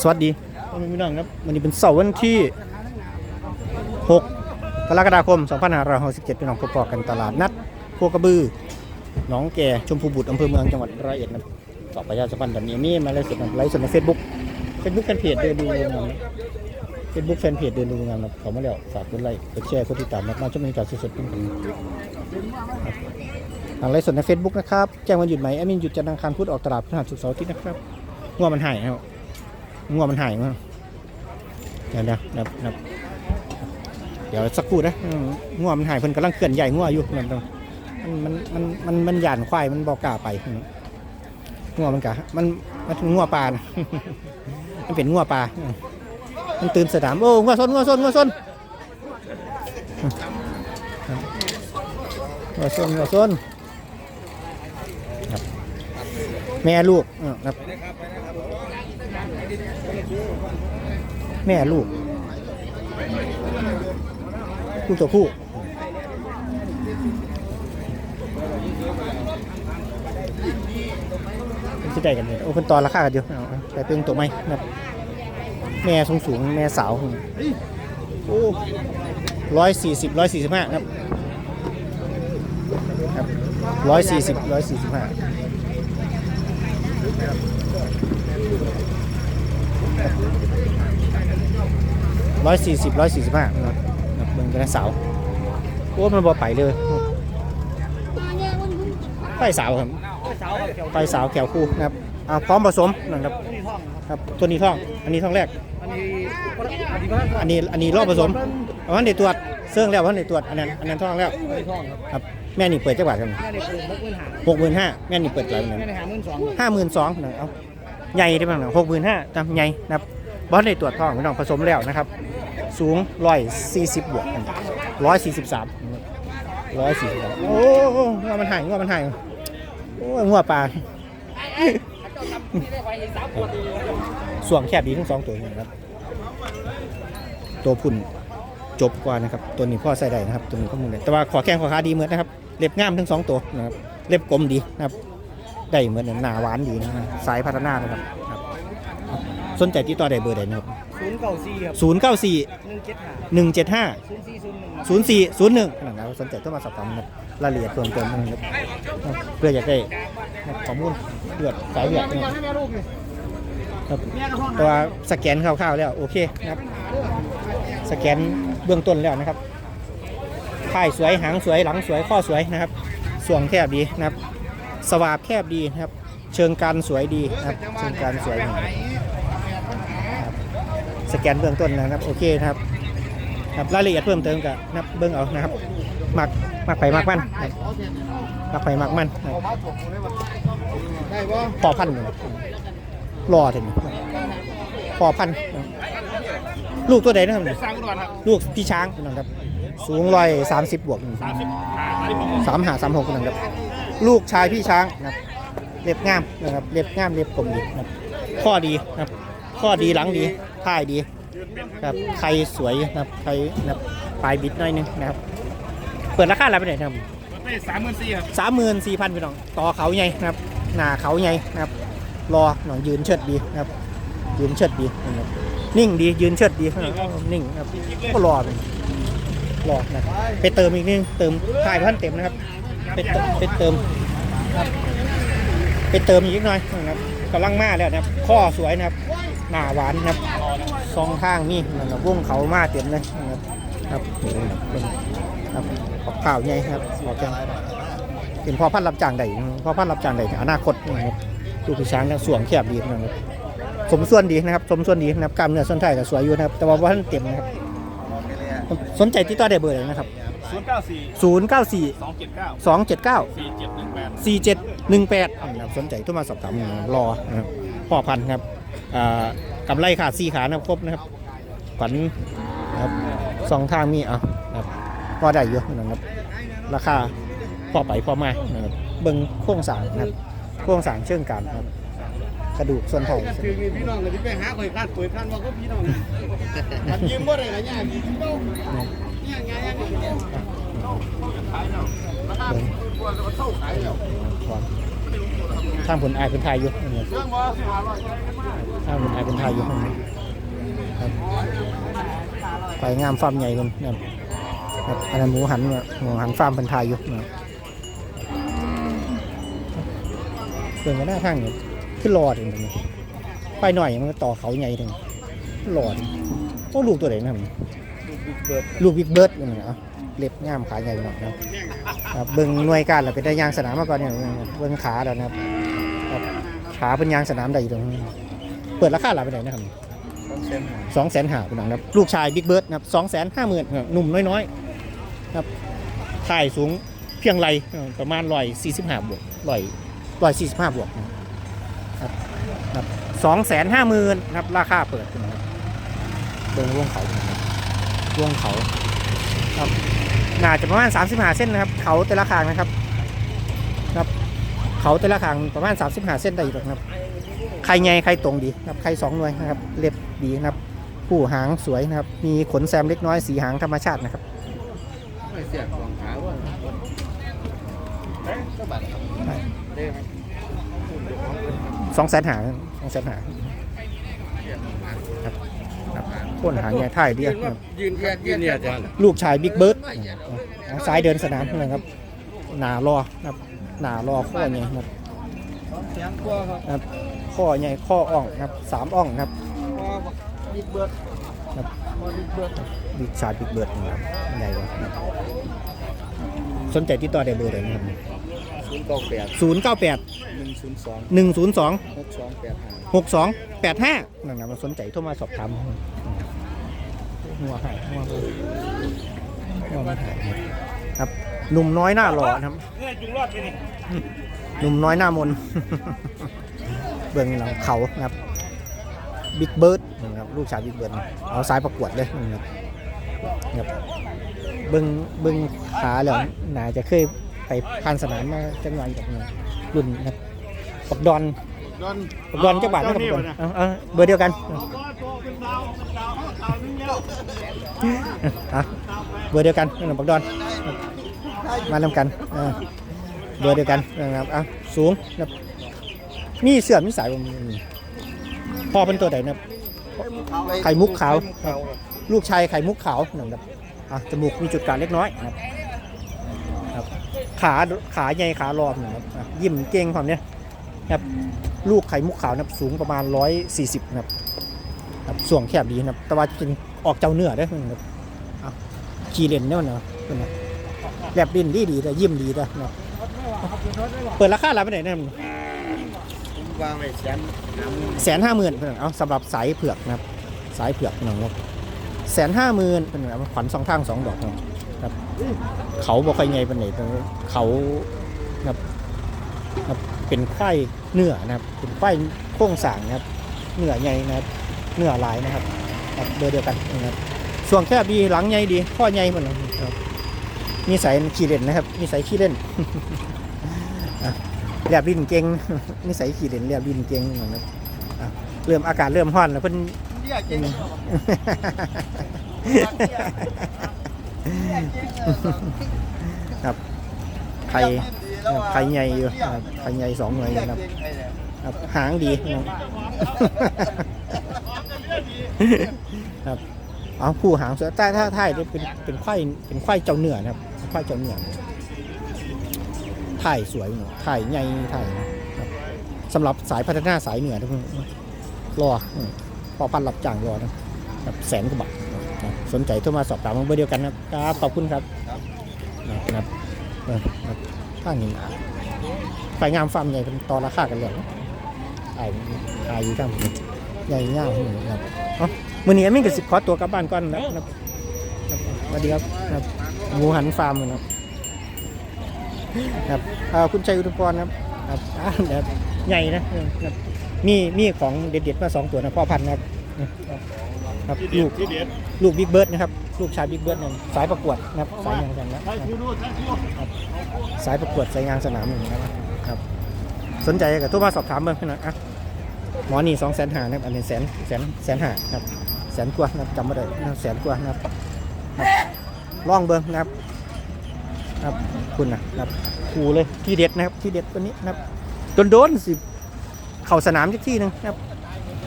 สวัสดีพ่อแม่พี่น้องครับวันนี้เป็นเสาร์วันที่ 6 กรกฎาคม 2567พี่น้องพบกันตลาดนัดพวกกระบือหนองแก่ชมพูบุตรอำเภอเมืองจังหวัดร้อยเอ็ดนะสอประชาสัมพันธ์แบบนี้มีมาเลยสุดนะไลฟ์สดในเฟซบุ๊กเฟซบุ๊กแฟนเพจเดินดูงานเฟซบุ๊กแฟนเพจเดินดูงานนะเขามาแล้วฝากกดไลค์กดแชร์กดติดตามมาชมบรรยากาศสดๆเป็นกันทางไลฟ์สดใน Facebook นะครับแจ้งวันหยุดไหมแอดมินหยุดจันทร์อังคารพุธออกตลาดพฤหัสศุกร์เสาร์อาทิตย์นะครับง่วงมันหายนะครับ งัวมันหายมั้งเดี๋ยวเดี๋ยวเดี๋ยวสักครู่นะงัวมันหายเพิ่นกำลังเคลื่อนใหญ่งัวอยู่นั่นตรงมันมันมันมันมันหยานควายมันบอกกล้าไปงัวมันกะมันมันงัวปลานะมันเป็นงัวปลามันตื่นสนามโอ้งัวซนงัวซนงัวซนงัวซนงัวซนแม่ลูกครับ แม่ลูก ลูกตัวผู้เป็นที่ใดกันเนี่ยโอ้เป็นตอนราคากันอยู่เอาเอาแต่เป็นตัวไมนะครับแม่สูงสูงแม่สาวโอ้ร้อยสี่สิบร้อยสี่สิบห้าครับร้อยสี่สิบร้อยสี่สิบห้า ร้อยสี่สิบร้อยสี่สิบห้านะครับเบิ่งกันนะสาวโอ้มันบ่ไปเลยไฟสาวครับไฟสาวแขวคู่นะครับอ่าพร้อมผสมนะครับครับตัวนี้ท้อง อันนี้ท้องแรก อันนี้อันนี้รอบผสมอันเดียวตรวจเสื่องแล้ววันเดี๋ยวตรวจอันนั้นอันนั้นท้องแล้วครับแม่นี่เปิดจังหวัดกันหกหมื่นห้าแม่นี่เปิดอะไรกันห้าหมื่นสองนะเอา ใหญ่ได้บ้างนะหกหมื่นห้าตามใหญ่นะครับบอสในตรวจท้องพี่น้องผสมแล้วนะครับ สูงร้อยสี่สิบบวกร้อยสี่สิบสามร้อยสี่สิบโอ้หงัวมันหายงัวมันหายโอ้ยงัวปลาส่วงแคบดีทั้งสองตัวนะครับ ตัวพุ่นจบกว่านะครับ ตัวนี้พ่อใส่ได้นะครับ ตัวนี้ข้อมูลได้แต่ว่าขอแข้งขอขาดีเหมือนนะครับ เล็บง่ามทั้งสองตัวนะครับ เล็บกลมดีนะครับ ได้เหมือนหนาหวานดีนะครับสายพัฒนานะครับครับสนใจติดต่อได้เบอร์ใดนะครับศูนย์เก้าสี่ครับศูนย์เก้าสี่หนึ่งเจ็ดห้าหนึ่งเจ็ดห้าศูนย์สี่ศูนย์หนึ่งศูนย์สี่ศูนย์หนึ่งนะครับสนใจต้องมาสอบถามนะครับรายละเอียดเพิ่มเติมนะครับเพื่ออยากได้ข้อมูลเลือดสายเลือดนะครับครับแต่ว่าสแกนคร่าวๆแล้วโอเคนะครับสแกนเบื้องต้นแล้วนะครับท้ายสวยหางสวยหลังสวยข้อสวยนะครับส่วงแคบดีนะครับ สวาบแคบดีนะครับ เชิงการสวยดีครับ เชิงการสวยนะครับสแกนเบื้องต้นนะครับ โอเคครับครับรายละเอียดเพิ่มเติมกับนับเบิ้องเอานะครับหมักหมักไปมักมันครับมักไปมักมันพอพันรอถึงพอพันลูกตัวใดนะครับเนี่ยสร้างอุดรครับลูกพี่ช้างนะครับ สูงร้อยสามสิบบวกสามห้าสามหกนะครับ ลูกชายพี่ช้างนะครับเล็บงามนะครับเล็บงามเล็บกลมดีนะครับข้อดีนะครับข้อดีหลังดีท้ายดีครับไข่สวยนะครับไข่นะครับปลายบิดหน่อยนึงนะครับเปิดราคาอะไรไปไหนครับไม่สามหมื่นสี่ครับสามหมื่นสี่พันพี่น้องต่อเขาใหญ่นะครับหน้าเขาใหญ่นะครับรอหนองยืนเชิดดีนะครับยืนเชิดดีนะครับนิ่งดียืนเชิดดีนะครับนิ่งนะครับก็รอเป็นรอนะครับไปเติมอีกนิดนึงเติมถ่ายพันเต็มนะครับ ไปเติมไปเติมไปเติมอีกนิดหน่อยนะครับกำลังมาแล้วนะครับข้อสวยนะครับ หน้าหวานนะครับสองข้างนี่นะครับวงเขามาเต็มเลยนะครับครับครับเป็นครับขอบข่าวใหญ่ครับบอกจังเป็นพ่อพันรับจ้างใดพ่อพันรับจ้างใดอนาคตนะครับดูพี่ช้างเนี่ยสวงแคบดีนะครับสมส่วนดีนะครับ สมส่วนดีนะครับกล้ามเนื้อส่วนไทยก็สวยอยู่นะครับ แต่ว่าว่าท่านเต็มนะครับ สนใจติดต่อได้เบอร์เลยนะครับ ศูนย์เก้าสี่094 สองเจ็ดเก้า279 สี่เจ็ดหนึ่งแปด 4718นะครับสนใจโทรมาสอบถามรอนะครับพ่อพันธุ์ครับอ่ากำไรขาดสี่ขานะครับครบนะครับขวัญนะครับสองทางมีเอานะครับพอได้เยอะนะครับ ราคาพอไปพอมานะครับเบิ้งโครงสร้างนะครับโครงสร้างเชิงการนะครับกระดูกส่วนท้อง คือมีพี่น้องเลยที่ไปหาคอยคาดป่วยคันว่าก็พี่น้องมันยืมบ่ได้ละเนี่ยยืมเบ้าเนี่ยไงเนี่ยเบิ่ง ทางผลอายเป็นไทยอยู่นะครับเรื่องบ่สิหาร้อยทางผลอายเป็นไทยอยู่ครับไปงามฟาร์มใหญ่กันนะครับครับอันนั้นหมูหันเนี่ยหมูหันฟาร์มเป็นไทยอยู่นะครับเดินกันหน้าข้างเนี่ยขึ้นรอถึงตรงนี้ไปหน่อยมันก็ต่อเขาใหญ่ถึงรอถึงโอ้ลูกตัวไหนนะครับ เบิดลูกบิ๊กเบิร์ดนี่นะเล็บงามขาใหญ่หน่อยนะครับครับเบิ่งหน่วยการเราเป็นได้ยางสนามมาก่อนเนี่ยเบิ่งขาแล้วนะครับครับขาเป็นยางสนามได้อยู่ตรงนี้เปิดราคาหลับไปไหนนะครับต้องเซ็นหาสองแสนหาคุณนังครับลูกชายบิ๊กเบิร์ดนะครับสองแสนห้าหมื่นหนุ่มน้อยๆครับถ่ายสูงเพียงไรเอ่อประมาณร้อยสี่สิบห้าบวกร้อยร้อยสี่สิบห้าบวกนะครับครับสองแสนห้าหมื่นครับราคาเปิดคุณนะครับเบิ่งวงเขา นะครับวงเขาครับน่าจะประมาณ 35 เส้นนะครับ เขาแต่ละคางนะครับครับ เขาแต่ละคางประมาณ 35 เส้นได้อยู่นะครับไข่ใหญ่ไข่ตรงดีนะครับไข่สองหน่วยนะครับเล็บดีนะครับผู้หางสวยนะครับ มีขนแซมเล็กน้อยสีหางธรรมชาตินะครับเสียบของขาว่าสองแสนหางสองแสนหาง ครับก้นหางใหญ่ท่ายเดียวครับยืนแค่ยืนเนี่ยจ้ะลูกชายบิ๊กเบิร์ดเอาซ้ายเดินสนามนะครับ หนารอนะครับ หนารอข้อใหญ่นะครับเสียงกลัวครับครับข้อใหญ่ข้ออ่องนะครับสามอ่องนะครับพอบิ๊กเบิร์ดครับพอบิ๊กเบิร์ดบิ๊กชาร์บิ๊กเบิร์ดนะครับใหญ่กว่านะครับสนใจติดต่อได้เบอร์เลยนะครับศูนย์เก้าแปด098หนึ่งศูนย์สอง102หกสองแปดห้า6285นั่นนะมาสนใจโทรมาสอบถาม หัวหายหัวหัวไม่หายครับหนุ่มน้อยหน้าหล่อนะครับเนี่ยจุงรอดไปนี่หนุ่มน้อยหน้ามนเบื้องหลังเขานะครับบิ๊กเบิร์ดนะครับลูกชายบิ๊กเบิร์ดเอาสายประกวดเลยนะครับครับเบิ้งเบิ้งขาแล้วน่าจะเคยไปพันสนามมาจังหวัดกับเนี่ยรุ่นนะครับปักดอน ดอนปักดอนเจ้าบาทนะครับปักดอนเอาเอาเบอร์เดียวกันโตเป็นดาวเป็นดาวดาวนึงแล้วอะเบอร์เดียวกันนั่นนะปักดอนมาทำกันอ่าเบอร์เดียวกันนะครับอะสูงนะครับมีเสื่อมมีสายบ่มีพอเป็นตัวไหนนะครับไข่มุกขาวลูกชายไข่มุกขาวนะครับอะจมูกมีจุดกลางเล็กน้อยนะครับครับขาขาใหญ่ขารอบนะครับอะยิ้มเก่งความเนี้ยนะครับ ลูกไข่มุกขาวนะครับสูงประมาณ 140นะครับครับส่วงแคบดีนะครับ แต่ว่าจริงออกเจ้าเนื้อได้อนะครับอะขี่เลนเนี่ยเนาะเป็นไงแลบดินดีดีแต่ยิ้มดีแต่เนาะเปิดราคาอะไรไปไหนเนี่ยวางไว้แสนน้ำแสนห้าหมื่นเอาสำหรับสายเผือกนะครับ สายเผือกหนังนกแสนห้าหมื่นเป็นไงขวัญสองทางสองดอกนะครับ เขาบอกใครไงเป็นไหนแต่เขานะครับ ครับเป็นไข่เนื้อนะครับเป็นไข่โค้งสร้างนะครับเนื้อใหญ่นะครับเนื้อลายนะครับครับเบอร์เดียวกันนะครับส่วนแคบดีหลังใหญ่ดีข้อใหญ่หมดเลยครับมีสายขี้เล่นนะครับมีสายขี้เล่นอะแลบดินเก่งนิสัยขี้เล่นแลบดินเก่งนะครับอะเริ่มอากาศเริ่มร้อนแล้วเพิ่นเรียกจริงครับไข่ครับ ไข่ใหญ่อยู่ครับไข่ใหญ่สองหน่วยนะครับครับหางดีครับเอาผู้หางเสวยแต่ถ้าไทยเนี่ยเป็นเป็นไข่เป็นไข่เจ้าเนื้อนะครับไข่เจ้าเนื้อไทยสวยเนาะไทยใหญ่ไทยนะครับสำหรับสายพัฒนาสายเหนือทุกคนรอพอพันหลับจ้างรอนะครับแสนกว่าบาทนะสนใจโทรมาสอบถามเบอร์เดียวกันนะครับขอบคุณครับนะครับ ข้างนี้ไฟงามฟาร์มใหญ่เป็นต่อราคากันเลยไอ้ไอ้อยู่ทางใหญ่เง่าหนึ่งครับอ๋อมื่อนี้ไม่กระสิบขอตัวกลับบ้านก่อนนะครับสวัสดีครับครับหมูหันฟาร์มนะครับครับคุณชัยอุทุพรครับครับอ่าแบบใหญ่นะครับมีมีของเด็ดๆมาสองตัวนะพ่อพันธุ์นะครับครับลูกลูกบิ๊กเบิร์ดนะครับ ลูกชายบิ๊กเบิร์ดเนี่ยสายประกวดนะครับสายยางสนามใช้คูโน่ใช้คูสายประกวดสายยางสนามหนึ่งนะครับสนใจกับทุกมาสอบถามเบิ่งให้หน่อยอะหมอนี่สองแสนหานะครับอันนี้แสนแสนแสนหาครับแสนกว่านะครับจำไม่ได้นะแสนกว่านะครับครับลองเบิ่งนะครับครับคุณนะครับคูเลยที่เด็ดนะครับที่เด็ดตัวนี้นะครับโดนๆสิเข้าสนามจักที่หนึ่งนะครับ